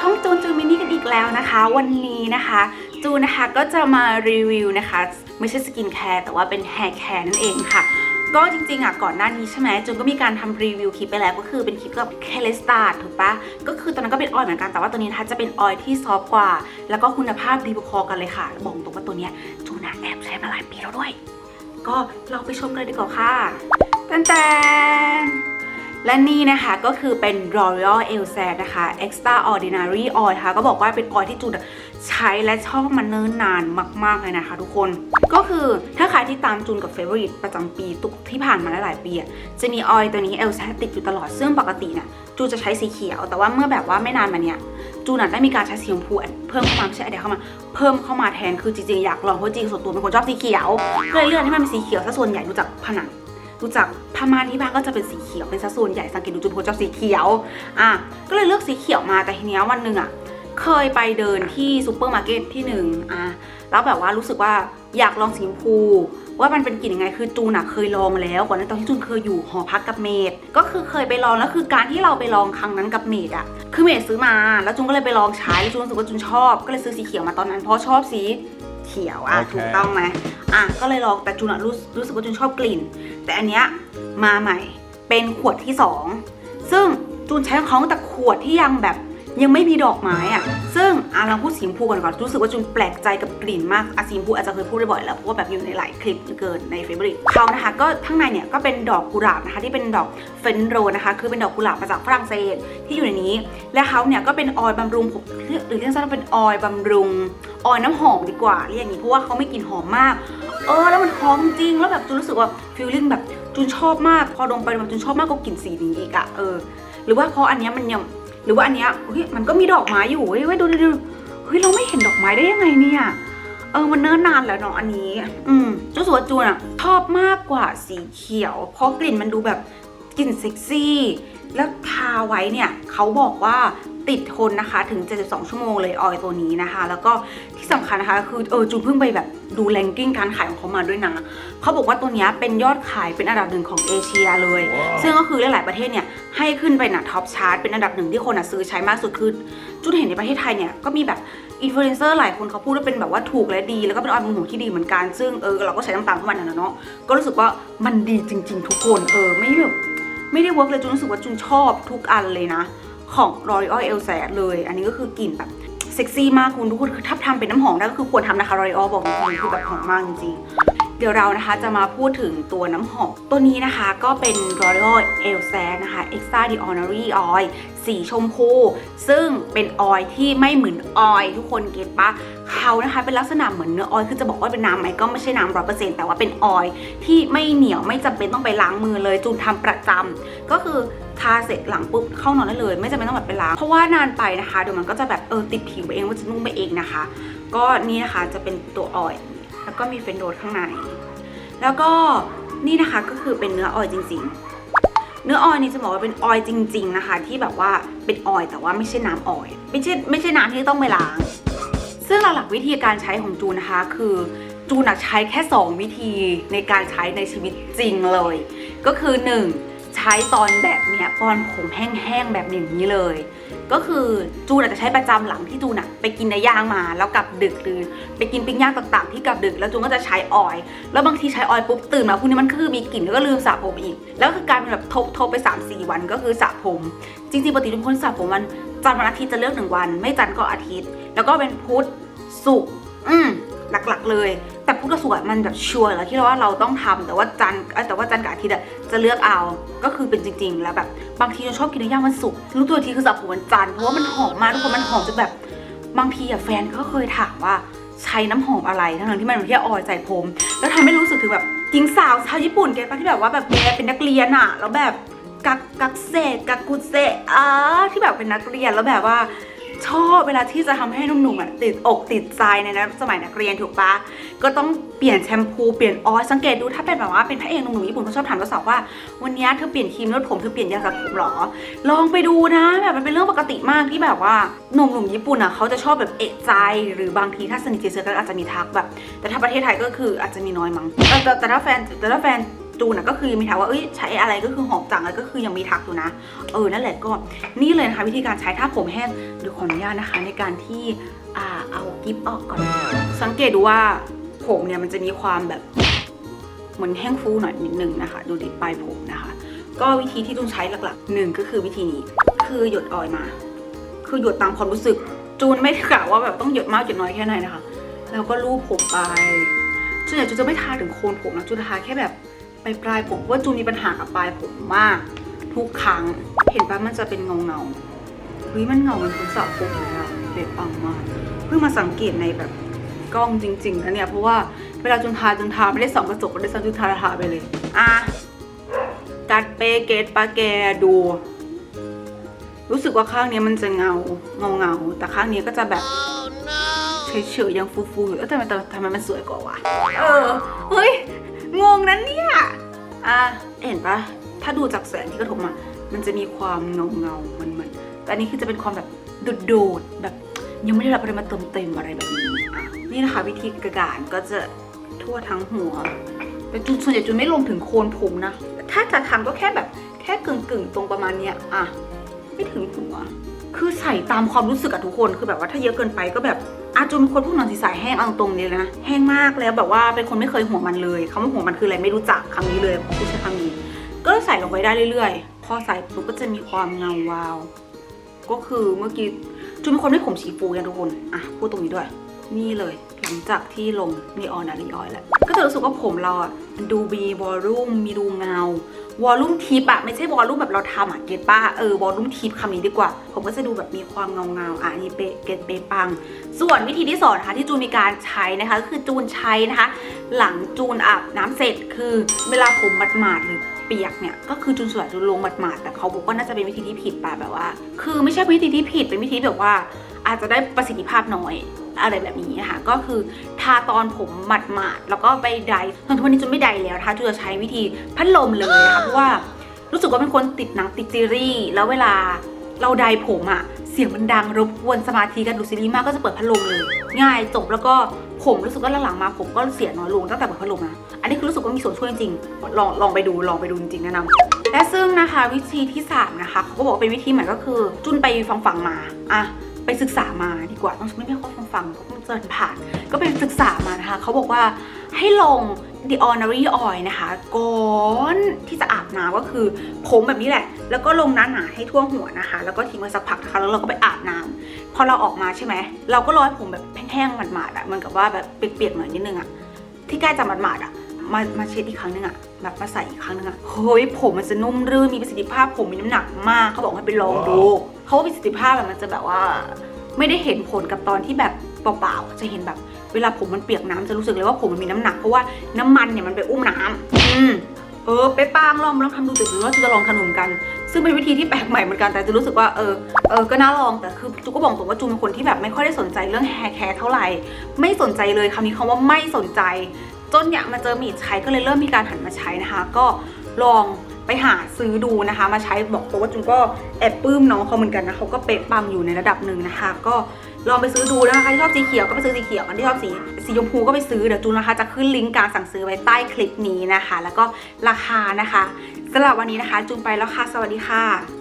ช่องจูนจูนมินิกันอีกแล้วนะคะ วันนี้นะคะ จูนนะคะก็จะมารีวิวนะคะ ไม่ใช่สกินแคร์แต่ว่าเป็นแฮร์แคร์นั่นเองค่ะ ก็จริงๆอะก่อนหน้านี้ใช่ไหมจูนก็มีการทำรีวิวคลิปไปแล้ว ก็คือเป็นคลิปกับเคเลสตาร์ถูกปะก็คือตอนนั้นก็เป็นออยล์เหมือนกันแต่ว่าตัวนี้นะคะจะเป็นออยล์ที่ซอฟกว่า แล้วก็คุณภาพดีพอๆกันเลยค่ะบอกตรงว่าตัวเนี้ยจูนอะแอบใช้มาหลายปีแล้วด้วย ก็เราไปชมกันเลยดีกว่าค่ะแตน และนี่นะคะก็คือเป็น L'Oreal e l s a นะคะ Extraordinary Oil นะคะก็บอกว่าเป็นออยล์ที่จูนใช้และชอบมันเนิ่นนานมาก ๆ เลยนะคะทุกคน ก็คือถ้าใครที่ตามจูนกับ Favorite ประจำปีตุกที่ผ่านมาหลายปีจะมีออยล์ตัวนี้ e l s a d ติดอยู่ตลอด ซึ่งปกติเนี่ยจูนจะใช้สีเขียว แต่ว่าเมื่อแบบว่าไม่นานมาเนี้ยจูนอะได้มีการใช้สีชมพูเพิ่มเข้ามาใช่ไอเดียเข้ามาเพิ่มเข้ามาแทนคือจริงๆอยากลองเพราะจริงส่วนตัวเป็นคนชอบสีเขียวเลยเลือกให้มันเป็นสีเขียวซะส่วนใหญ่ดูจากผนัง ดูจากผ้าม่านที่บ้านก็จะเป็นสีเขียวเป็นซะส่วนใหญ่สังเกตดูจุนเป็นคนชอบสีเขียวอะก็เลยเลือกสีเขียวมาแต่ทีเนี้ยวันหนึ่งอะเคยไปเดินที่ซูเปอร์มาร์เก็ตที่หนึ่งอะแล้วแบบว่ารู้สึกว่าอยากลองสีชมพูว่ามันเป็นกลิ่นยังไงคือจูนอะเคยลองแล้วก่อนหน้าตอนที่จูนเคยอยู่หอพักกับเมดก็คือเคยไปลองแล้วคือการที่เราไปลองครั้งนั้นกับเมดอะคือเมดซื้อมา แล้วจูนก็เลยไปลองใช้แล้วจูนรู้สึกว่าจูนชอบ ก็เลยซื้อสีเขียวมาตอนนั้นเพราะชอบสี เขียวอะโอเคถูกต้องไหมอะก็เลยลองแต่จูนอะรู้รู้สึกว่าจูนชอบกลิ่น แต่อันเนี้ยมาใหม่เป็นขวดที่สองซึ่งจูนใช้ของเขาตั้งแต่ขวดที่ยังแบบ ยังไม่มีดอกไม้อะซึ่งอะเราพูดสีชมพูก่อนก่อนรู้สึกว่าจูนแปลกใจกับกลิ่นมากอะสีชมพูอาจจะเคยพูดบ่อยแล้วเพราะว่าแบบอยู่ในหลายคลิปเกินในเฟเบริกเขานะคะก็ข้างในเนี่ยก็เป็นดอกกุหลาบนะคะที่เป็นดอกเฟนโรนะคะคือเป็นดอกกุหลาบมาจากฝรั่งเศสที่อยู่ในนี้ และเขาเนี่ยก็เป็นออยล์บำรุงผมเรียกหรือเรียกสั้นว่าเป็นออยล์บำรุงออยล์น้ำหอมดีกว่าเรียกอย่างนี้เพราะว่าเขาไม่กลิ่นหอมมากเออแล้วมันหอมจริงแล้วแบบจูนรู้สึกว่าฟีลลิ่งแบบจูนชอบมาก พอดมไปแบบจูนชอบมากกว่ากลิ่นสีนี้อีกอะเออ หรือว่าเพราะอันนี้มันยัง หรือว่าอันเนี้ยเฮ้ยมันก็มีดอกไม้อยู่เฮ้ยเว้ยดูดูดูเฮ้ยเราไม่เห็นดอกไม้ได้ยังไงเนี่ยเออมันเนิ่นนานแล้วเนาะอันนี้ อืมจูนรู้สึกว่าจูนอะชอบมากกว่าสีเขียว เพราะกลิ่นมันดูแบบกลิ่นเซ็กซี่ แล้วทาไว้เนี่ยเขาบอกว่าติดทนนะคะถึง 72 ชั่วโมงเลยออยล์ตัวนี้นะคะ แล้วก็ที่สำคัญนะคะ คือเออจูนเพิ่งไปแบบดูแรงกิ้งการขายของเขามาด้วยนะเขาบอกว่าตัวเนี้ยเป็นยอดขายเป็นอันดับหนึ่งของเอเชียเลย ซึ่งก็คือหลายๆประเทศเนี่ย ให้ขึ้นไปนะท็อปชาร์ตเป็นอันดับหนึ่งที่คนอะซื้อใช้มากสุดคือจุดเห็นในประเทศไทยเนี่ยก็มีแบบอินฟลูเอนเซอร์หลายคนเขาพูดว่าเป็นแบบว่าถูกและดี แล้วก็เป็นออยล์บำรุงที่ดีเหมือนกัน ซึ่งเออเราก็ใช้น้ำตาลเข้ามานะเนาะก็รู้สึกว่ามันดีจริง ๆ ทุกคนเออไม่แบบไม่ได้เวิร์กเลยจุนรู้สึกว่าจุนชอบทุกอันเลยนะ ของ L'Oreal e l s a d เลย อันนี้ก็คือกลิ่นแบบเซ็กซี่มากคุณทุกคนคือถ้าทำเป็นน้ำหอมได้ก็คือควรทำนะคะ L'Oreal บอกจริงๆคือแบบหอมมากจริงๆ เดี๋ยวเรานะคะจะมาพูดถึงตัวน้ำหอมตัวนี้นะคะก็เป็น L'Oreal e l s a นะคะ Extraordinary Oil สีชมพู ซึ่งเป็นออยล์ที่ไม่เหมือนออยล์ทุกคนเก็ตปะเขานะคะเป็นลักษณะเหมือนเนื้อออยล์คือจะบอกว่าเป็นน้ำไหมก็ไม่ใช่น้ำร้อยเปอร์เซ็นต์แต่ว่าเป็นออยล์ที่ไม่เหนียวไม่จำเป็นต้องไปล้างมือเลยจูนทำประจำก็คือทาเสร็จหลังปุ๊บเข้านอนได้เลย ไม่จำเป็นต้องแบบไปล้างเพราะว่านานไปนะคะเดี๋ยวมันก็จะแบบเออติดผิวไปเองว่าจะนุ่มไปเองนะคะ ก็นี่นะคะจะเป็นตัวออยล์ แล้วก็มีเฟนโดดข้างใน แล้วก็นี่นะคะก็คือเป็นเนื้อออยจริง ๆ เนื้อออยนี่จะบอกว่าเป็นออยจริง ๆ นะคะ ที่แบบว่าเป็นออยแต่ว่าไม่ใช่น้ำออยไม่ใช่ไม่ใช่น้ำที่ต้องไปล้าง ซึ่งหลักๆวิธีการใช้ของจูนนะคะคือจูนใช้แค่ 2 วิธีในการใช้ในชีวิตจริงเลย ก็คือ 1 ใช้ตอนแบบเนี้ยตอนผมแห้งๆแบบอย่างนี้เลย ก็คือจูนอาจจะใช้ประจำหลังที่จูนอะไปกินเนื้อย่างมาแล้วกลับดึกหรือไปกินปิ้งย่างต่างๆ ที่กลับดึกแล้วจูนก็จะใช้ออยล์แล้วบางทีใช้ออยล์ปุ๊บตื่นมาพรุ่งนี้มันคือมีกลิ่นแล้วก็ลืมสระผมอีก แล้วคือการเป็นแบบทบทบไป 3-4 วันก็คือสระผม จริงๆปกติทุกคนสระผมวันจันทร์วันอาทิตย์จะเลือกหนึ่งวัน ไม่จันทร์ก็อาทิตย์ แล้วก็เป็นพุธศุกร์อืมหลักๆเลย แต่พุธกับศุกร์มันแบบชัวร์แล้วที่เราว่าเราต้องทำแต่ว่าจันเอ้ยแต่ว่าจันกับอาทิตย์จะเลือกเอาก็คือเป็นจริง ๆ แล้วแบบบางทีเราชอบกินเนื้อย่างวันศุกร์รู้ตัวอีกทีคือสระผมวันจันทร์เพราะว่ามันหอมมากทุกคนมันหอมจนแบบบางทีอะแฟนก็เคยถามว่าใช้น้ำหอมอะไรทั้งที่มันเป็นแค่ออยใส่ผมแล้วทำให้รู้สึกถึงแบบหญิงสาวชาวญี่ปุ่นแกปะที่แบบว่าแบบแกเป็นนักเรียนอะแล้วแบบกักกักเซกักกุเซอ่าที่แบบเป็นนักเรียนแล้วแบบว่า ชอบเวลาที่จะทำให้หนุ่มๆอะติดอกติดใจในนะสมัยนักเรียนถูกปะก็ต้องเปลี่ยนแชมพูเปลี่ยนออยสังเกตดูถ้าเป็นแบบว่าเป็นพระเอกหนุ่มๆญี่ปุ่นเขาชอบถามสาวว่า วันนี้เธอเปลี่ยนครีมนวดผมเธอเปลี่ยนยาสระผมหรอ ลองไปดูนะ แบบมันเป็นเรื่องปกติมากที่แบบว่าหนุ่มๆญี่ปุ่นอะเขาจะชอบแบบเอะใจ หรือบางทีถ้าสนิทเจอกันอาจจะมีทักแบบ แต่ถ้าประเทศไทยก็คืออาจจะมีน้อยมั้งแต่แต่ถ้าแฟนแต่ถ้าแฟน จูนอะก็คือมีทักว่าเอ้ยใช้อะไรก็คือหอมจังอะไรก็คือยังมีทักอยู่นะเออนั่นแหละก็นี่เลยนะคะวิธีการใช้ถ้าผมแห้งเดี๋ยวขออนุญาตนะคะ ในการที่อ่าเอากิฟออกก่อนสังเกตดูว่าผมเนี่ยมันจะมีความแบบเหมือนแห้งฟูหน่อยนิดนึงนะคะ ดูดิปลายผมนะคะ ก็วิธีที่จูนใช้หลักๆหนึ่งก็คือวิธีนี้คือหยดออยมา คือหยดตามความรู้สึก จูนไม่กล่าวว่าแบบต้องหยดมากหยดน้อยแค่ไหนนะคะแล้วก็ลูบผมไปส่วนใหญ่จูนจะไม่ทาถึงโคนผมนะจูนทาแค่แบบ ไปปลายผมว่าจูนมีปัญหากับปลายผมมาก ทุกครั้ง เห็นปะมันจะเป็นเงาเงาเฮ้ยมันเงาเหมันคนสระผมเลยอะเด็ดปังมากเพิ่งมาสังเกตในแบบกล้องจริงๆนะเนี่ยเพราะว่าเวลาจุนทาจุนทาไม่ได้ส่องกระจกก็ได้ส่องจุนทาทาไปเลยอะกัดเปเกตปาแกดู รู้สึกว่าข้างนี้มันจะเงาเงาเงาแต่ข้างนี้ก็จะแบบเฉยๆยังฟูๆอยู่เอ้ยทำไมทำไมทำไมมันสวยกว่าวะเออเฮ้ย งงนั้นเนี่ย อะ เห็นปะถ้าดูจากแสงที่กระทบมา มันจะมีความเงาเงาๆมันมันๆแต่อันนี้คือจะเป็นความแบบโดดๆแบบยังไม่ได้รับอะไรมาเติมเต็มอะไรแบบนี้อะนี่นะคะ วิธีกระการก็จะทั่วทั้งหัวแต่จุดส่วนใหญ่จุดไม่ลงถึงโคนผมนะ ถ้าจะทำก็แค่แบบแค่กึ่งๆตรงประมาณเนี้ยอะไม่ถึงหัว คือใส่ตามความรู้สึกอะทุกคนคือแบบว่าถ้าเยอะเกินไปก็แบบอาจูนเป็นคนพวกหนังศีรษะแห้งเอาตรงๆเลยนะแห้งมากแล้วแบบว่าเป็นคนไม่เคยหัวมันเลยคำว่าหัวมันคืออะไรไม่รู้จักคำนี้เลยพูดใช้คำนี้ ก็ใส่ลงไปได้เรื่อยๆ พอใส่ปุ๊บก็จะมีความเงาวาว ก็คือเมื่อกี้จูนเป็นคนไม่ผมสีฟูกันทุกคนอะพูดตรงนี้ด้วย นี่เลย ลังจากที่ลงนีออนอารีออยแล้ว ก็จะรู้สึกว่าผมเราอะมันดูมีวอลลุ่มมีดูเงาวอลลุ่มทิปอะไม่ใช่วอลลุ่มแบบเราทำอะเก็ตป้าเออวอลลุ่มทิปคำนี้ดีกว่า ผมก็จะดูแบบมีความเงาเงาอะนี่เปเก็ตเปปัง ส่วนวิธีที่สองนะคะที่จูนมีการใช้นะคะก็คือจูนใช้นะคะ หลังจูนอาบน้ำเสร็จคือเวลาผมมัดหมาดหรือเปียกเนี่ยก็คือจูนสวยจูนลงหมาดๆแต่เขาบอกว่าน่าจะเป็นวิธีที่ผิดป่ะแบบว่า คือไม่ใช่วิธีที่ผิดเป็นวิธีแบบว่า อาจจะได้ประสิทธิภาพน้อย อะไรแบบนี้นะคะก็คือทาตอนผมหมาดๆแล้วก็ไปไดร์ตอนทุกวันนี้จูนไม่ไดแล้วนะคะจูนจะใช้วิธีพัดลมเลยนะคะเพราะว่ารู้สึกว่าเป็นคนติดหนังติดซีรีส์แล้วเวลาเราไดผมอะเสียงมันดังรบกวนสมาธิการดูซีรีส์มากก็จะเปิดพัดลมเลยง่ายจบแล้วก็ผมรู้สึกว่าหลังๆมาผมก็เสียน้อยลงตั้งแต่เปิดพัดลมนะอันนี้คือรู้สึกว่ามีส่วนช่วยจริงลองลองไปดูลองไปดูจริงแนะนำและซึ่งนะคะวิธีที่สามนะคะเขาก็บอกว่าเป็นวิธีใหม่ก็คือจุนไปฟังฟังๆมาอะ ไปศึกษามาดีกว่าต้องไม่ไม่ค่อฟังฟังๆเพราะมันเจอผ่าน ก็ไปศึกษามานะคะ เขาบอกว่าให้ลง The Ordinary Oil นะคะ ก่อนที่จะอาบน้ำก็คือผมแบบนี้แหละ แล้วก็ลงหนาให้ทั่วหัวนะคะ แล้วก็ทิ้งไว้สักพักนะคะแล้วเราก็ไปอาบน้ำพอเราออกมาใช่ไหมเราก็รอให้ผมแบบแห้งๆหมาดๆอะเหมือนกับว่าแบบเปียกๆหน่อยนิดนึงอะที่ใกล้จะหมาดๆอะ มามาเช็ดอีกครั้งนึงอะแบบมาใส่อีกครั้งนึงอะเฮ้ยผมมันจะนุ่มรื่นมีประสิทธิภาพผมมีน้ำหนักมากเขาบอกให้ไปลองดูเขาว่าประสิทธิภาพแบบมันจะแบบว่า ไม่ได้เห็นผลกับตอนที่แบบเปล่าๆจะเห็นแบบเวลาผมมันเปียกน้ำจะรู้สึกเลยว่าผมมันมีน้ำหนักเพราะว่าน้ำมันเนี่ยมันไปอุ้มน้ำอืมเออไปปางลองลองทำดูแต่หรือว่าจะลองทำเหมือนกัน ซึ่งเป็นวิธีที่แปลกใหม่เหมือนกันแต่จะรู้สึกว่าเออเออก็น่าลองแต่คือจูก็บอกตรงว่าจูเป็นคนที่แบบไม่ค่อยได้สนใจเรื่องแฮร์แคร์เท่าไหร่ ไม่สนใจเลยคำนี้คำว่าไม่สนใจ จนอยากมาเจอมีดใช้ก็เลยเริ่มมีการหันมาใช้นะคะ ก็ลองไปหาซื้อดูนะคะ มาใช้บอกตัวว่าจุนก็แอบปลื้มน้องเขาเหมือนกันนะเขาก็เป๊ะปังอยู่ในระดับหนึ่งนะคะ ก็ลองไปซื้อดูนะคะใครที่ชอบสีเขียวก็ไปซื้อสีเขียวกันที่ชอบสีสีชมพูก็ไปซื้อเดี๋ยวจูนนะคะจะขึ้นลิงก์การสั่งซื้อไว้ใต้คลิปนี้นะคะ แล้วก็ราคานะคะสำหรับวันนี้นะคะจูนไปแล้วค่ะ สวัสดีค่ะ